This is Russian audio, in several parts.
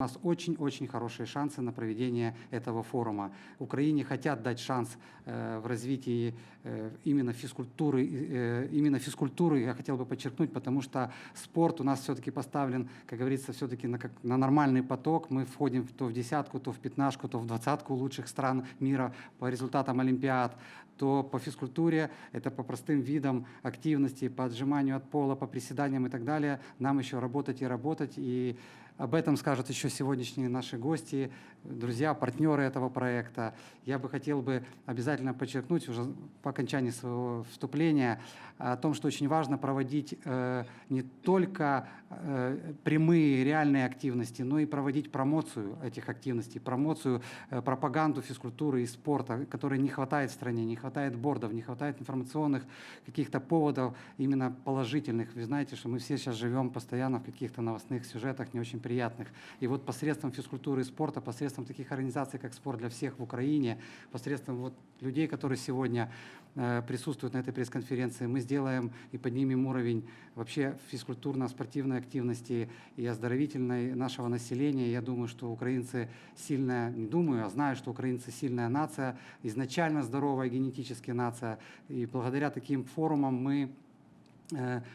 У нас очень-очень хорошие шансы на проведение этого форума. Украине хотят дать шанс э, в развитии э, именно физкультуры, э, именно физкультуры, я хотел бы подчеркнуть, потому что спорт у нас все-таки поставлен, как говорится, все-таки на, как, на нормальный поток. Мы входим то в десятку, то в пятнашку, то в двадцатку лучших стран мира по результатам Олимпиад, то по физкультуре, это по простым видам активности, по отжиманию от пола, по приседаниям и так далее. Нам еще работать и работать. И об этом скажут еще сегодняшние наши гости, друзья, партнеры этого проекта. Я бы хотел бы обязательно подчеркнуть уже по окончании своего вступления о том, что очень важно проводить э, не только э, прямые реальные активности, но и проводить промоцию этих активностей, промоцию, э, пропаганду физкультуры и спорта, которой не хватает в стране, не хватает бордов, не хватает информационных каких-то поводов именно положительных. Вы знаете, что мы все сейчас живем постоянно в каких-то новостных сюжетах не очень приятных. И вот посредством физкультуры и спорта, посредством таких организаций, как «Спорт для всех» в Украине, посредством вот людей, которые сегодня э, присутствуют на этой пресс-конференции, мы сделаем и поднимем уровень вообще физкультурно-спортивной активности и оздоровительной нашего населения. Я думаю, что украинцы сильная, не думаю, а знаю, что украинцы сильная нация, изначально здоровая генетически нация. И благодаря таким форумам мы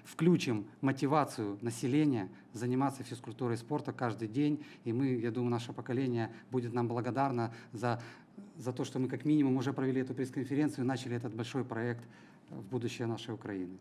включим мотивацию населения заниматься физкультурой и спортом каждый день. И мы, я думаю, наше поколение будет нам благодарно за, за то, что мы как минимум уже провели эту пресс-конференцию и начали этот большой проект в будущее нашей Украины.